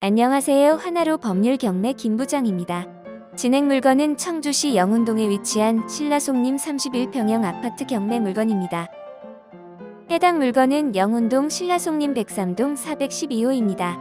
안녕하세요. 하나로 법률 경매 김부장입니다. 진행 물건은 청주시 영운동에 위치한 신라송님 31평형 아파트 경매 물건입니다. 해당 물건은 영운동 신라송님 103동 412호입니다.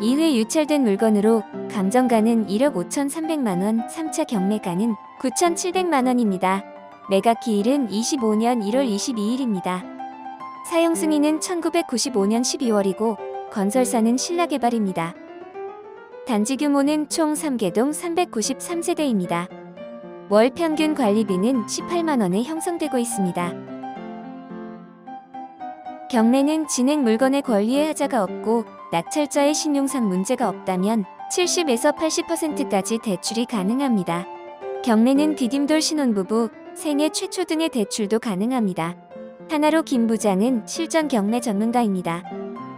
2회 유찰된 물건으로 감정가는 1억 5,300만원, 3차 경매가는 9,700만원입니다. 매각 기일은 25년 1월 22일입니다. 사용 승인은 1995년 12월이고 건설사는 신라개발입니다. 단지 규모는 총 3개동 393세대입니다. 월 평균 관리비는 18만 원에 형성되고 있습니다. 경매는 진행 물건의 권리에 하자가 없고 낙찰자의 신용상 문제가 없다면 70에서 80%까지 대출이 가능합니다. 경매는 디딤돌 신혼부부, 생애 최초 등의 대출도 가능합니다. 하나로 김 부장은 실전 경매 전문가입니다.